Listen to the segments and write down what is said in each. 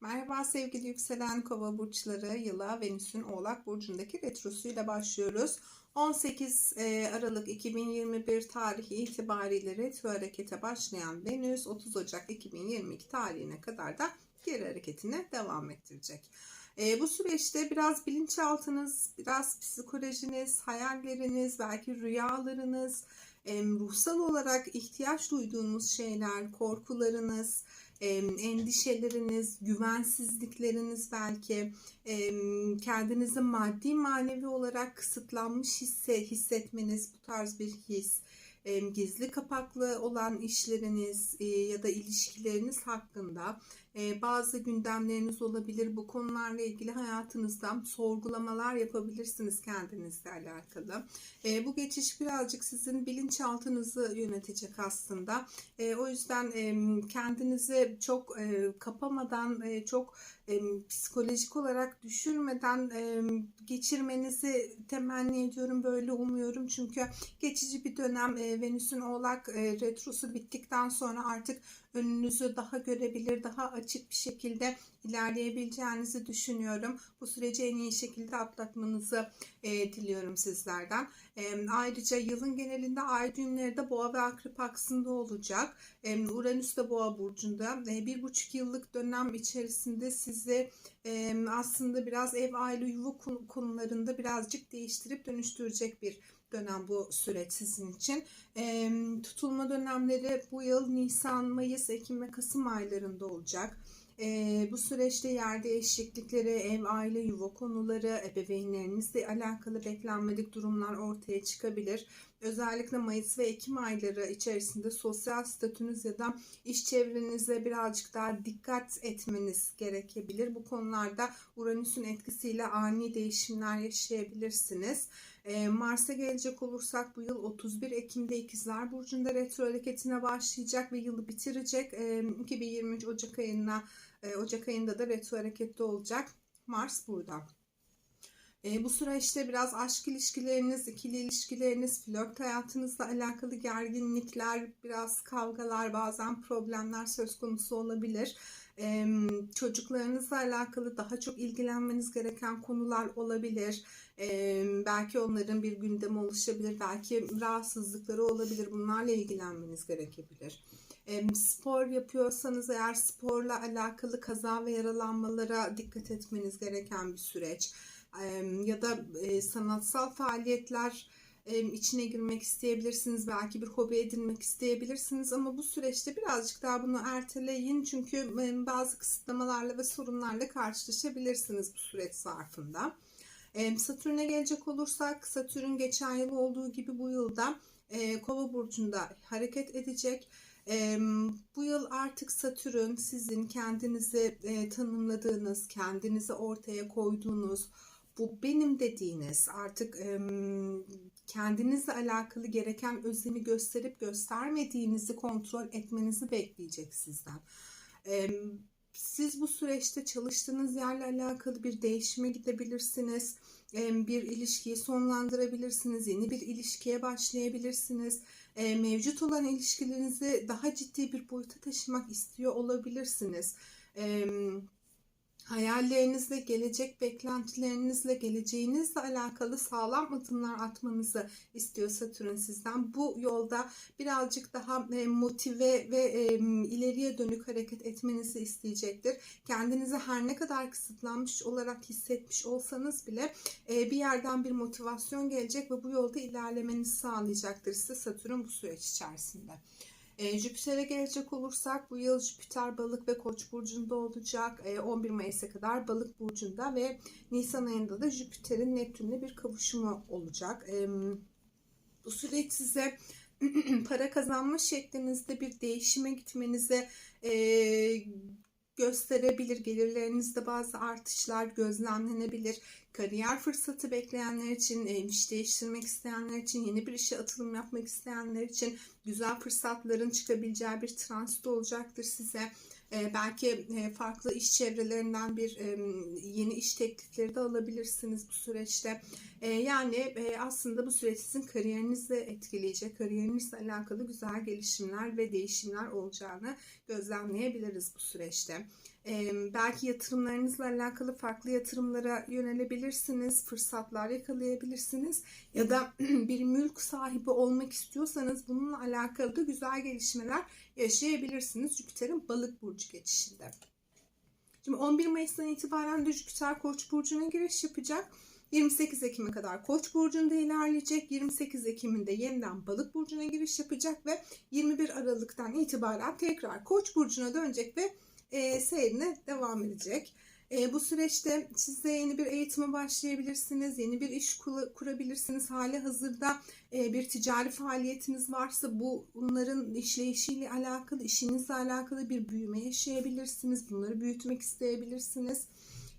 Merhaba sevgili yükselen kova burçları yıla Venüs'ün oğlak burcundaki retrosuyla başlıyoruz. 18 e, Aralık 2021 tarihi itibariyle retro harekete başlayan Venüs 30 Ocak 2022 tarihine kadar da geri hareketine devam ettirecek. E, bu süreçte biraz bilinçaltınız, biraz psikolojiniz, hayalleriniz, belki rüyalarınız, e, ruhsal olarak ihtiyaç duyduğunuz şeyler, korkularınız, endişeleriniz, güvensizlikleriniz belki kendinizi maddi manevi olarak kısıtlanmış hisse hissetmeniz bu tarz bir his gizli kapaklı olan işleriniz ya da ilişkileriniz hakkında bazı gündemleriniz olabilir. Bu konularla ilgili hayatınızda sorgulamalar yapabilirsiniz kendinizle alakalı. Bu geçiş birazcık sizin bilinçaltınızı yönetecek aslında. O yüzden kendinizi çok kapamadan, çok psikolojik olarak düşürmeden geçirmenizi temenni ediyorum. Böyle umuyorum. Çünkü geçici bir dönem Venüs'ün oğlak retrosu bittikten sonra artık önünüzü daha görebilir, daha açık bir şekilde ilerleyebileceğinizi düşünüyorum. Bu süreci en iyi şekilde atlatmanızı e, diliyorum sizlerden. E, ayrıca yılın genelinde ay düğümleri de boğa ve akrep aksında olacak. E, Uranüs de boğa burcunda. E, bir buçuk yıllık dönem içerisinde sizi e, aslında biraz ev, aile, yuva konularında birazcık değiştirip dönüştürecek bir dönem bu süreç sizin için. E, tutulma dönemleri bu yıl Nisan, Mayıs, Ekim ve Kasım aylarında olacak. E, bu süreçte yer değişiklikleri, ev, aile, yuva konuları, ebeveynlerinizle alakalı beklenmedik durumlar ortaya çıkabilir. Özellikle Mayıs ve Ekim ayları içerisinde sosyal statünüz ya da iş çevrenize birazcık daha dikkat etmeniz gerekebilir. Bu konularda Uranüs'ün etkisiyle ani değişimler yaşayabilirsiniz. Mars'a gelecek olursak bu yıl 31 Ekim'de İkizler Burcu'nda retro hareketine başlayacak ve yılı bitirecek. 2023 Ocak ayına Ocak ayında da retro harekette olacak. Mars burada. E, bu süreçte biraz aşk ilişkileriniz, ikili ilişkileriniz, flört hayatınızla alakalı gerginlikler, biraz kavgalar, bazen problemler söz konusu olabilir. E, çocuklarınızla alakalı daha çok ilgilenmeniz gereken konular olabilir. E, belki onların bir gündemi oluşabilir, belki rahatsızlıkları olabilir. Bunlarla ilgilenmeniz gerekebilir. E, spor yapıyorsanız eğer sporla alakalı kaza ve yaralanmalara dikkat etmeniz gereken bir süreç ya da sanatsal faaliyetler içine girmek isteyebilirsiniz. Belki bir hobi edinmek isteyebilirsiniz ama bu süreçte birazcık daha bunu erteleyin. Çünkü bazı kısıtlamalarla ve sorunlarla karşılaşabilirsiniz bu süreç zarfında. Satürn'e gelecek olursak Satürn geçen yıl olduğu gibi bu yılda Kova burcunda hareket edecek. Bu yıl artık Satürn sizin kendinizi tanımladığınız, kendinizi ortaya koyduğunuz, bu benim dediğiniz artık kendinizle alakalı gereken özlemi gösterip göstermediğinizi kontrol etmenizi bekleyecek sizden. Siz bu süreçte çalıştığınız yerle alakalı bir değişime gidebilirsiniz. Bir ilişkiyi sonlandırabilirsiniz. Yeni bir ilişkiye başlayabilirsiniz. Mevcut olan ilişkilerinizi daha ciddi bir boyuta taşımak istiyor olabilirsiniz. Evet hayallerinizle, gelecek beklentilerinizle, geleceğinizle alakalı sağlam adımlar atmanızı istiyor Satürn sizden. Bu yolda birazcık daha e, motive ve e, ileriye dönük hareket etmenizi isteyecektir. Kendinizi her ne kadar kısıtlanmış olarak hissetmiş olsanız bile e, bir yerden bir motivasyon gelecek ve bu yolda ilerlemenizi sağlayacaktır size Satürn bu süreç içerisinde. E, Jüpiter'e gelecek olursak bu yıl Jüpiter balık ve koç burcunda olacak. E, 11 Mayıs'a kadar balık burcunda ve Nisan ayında da Jüpiter'in Neptün'le bir kavuşumu olacak. E, bu süreç size para kazanma şeklinizde bir değişime gitmenize e, gösterebilir. Gelirlerinizde bazı artışlar gözlemlenebilir. Kariyer fırsatı bekleyenler için, e, iş değiştirmek isteyenler için, yeni bir işe atılım yapmak isteyenler için güzel fırsatların çıkabileceği bir transit olacaktır size. E, belki e, farklı iş çevrelerinden bir yeni iş teklifleri de alabilirsiniz bu süreçte. Yani aslında bu süreç sizin kariyerinizle etkileyecek, kariyerinizle alakalı güzel gelişimler ve değişimler olacağını gözlemleyebiliriz bu süreçte. Belki yatırımlarınızla alakalı farklı yatırımlara yönelebilirsiniz, fırsatlar yakalayabilirsiniz ya da bir mülk sahibi olmak istiyorsanız bununla alakalı da güzel gelişmeler yaşayabilirsiniz Jüpiter'in balık burcu geçişinde. Şimdi 11 Mayıs'tan itibaren de Jüpiter Koç burcuna giriş yapacak. 28 Ekim'e kadar Koç burcunda ilerleyecek. 28 Ekim'inde yeniden Balık burcuna giriş yapacak ve 21 Aralık'tan itibaren tekrar Koç burcuna dönecek ve e, seyrine devam edecek. E, bu süreçte siz de yeni bir eğitime başlayabilirsiniz, yeni bir iş kurabilirsiniz. Hali hazırda e, bir ticari faaliyetiniz varsa bu bunların işleyişiyle alakalı, işinizle alakalı bir büyüme yaşayabilirsiniz. Bunları büyütmek isteyebilirsiniz.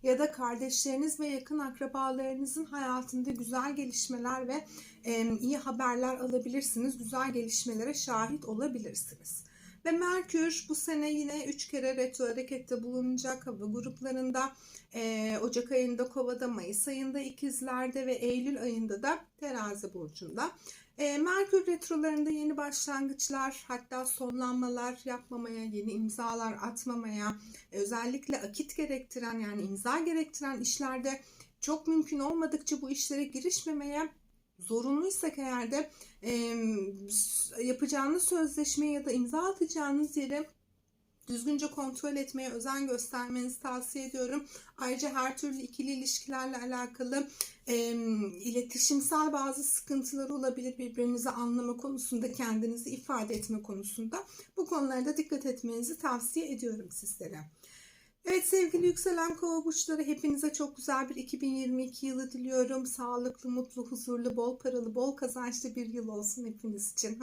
Ya da kardeşleriniz ve yakın akrabalarınızın hayatında güzel gelişmeler ve e, iyi haberler alabilirsiniz. Güzel gelişmelere şahit olabilirsiniz. Ve Merkür bu sene yine 3 kere retro harekette bulunacak hava gruplarında. Ee, Ocak ayında Kova'da, Mayıs ayında İkizler'de ve Eylül ayında da Terazi burcunda. Ee, Merkür retrolarında yeni başlangıçlar, hatta sonlanmalar yapmamaya, yeni imzalar atmamaya, özellikle akit gerektiren yani imza gerektiren işlerde çok mümkün olmadıkça bu işlere girişmemeye zorunluysak eğer de e, yapacağınız sözleşme ya da imza atacağınız yeri düzgünce kontrol etmeye özen göstermenizi tavsiye ediyorum. Ayrıca her türlü ikili ilişkilerle alakalı e, iletişimsel bazı sıkıntılar olabilir. Birbirinizi anlama konusunda, kendinizi ifade etme konusunda. Bu konularda dikkat etmenizi tavsiye ediyorum sizlere. Evet sevgili yükselen kova burçları hepinize çok güzel bir 2022 yılı diliyorum. Sağlıklı, mutlu, huzurlu, bol paralı, bol kazançlı bir yıl olsun hepiniz için.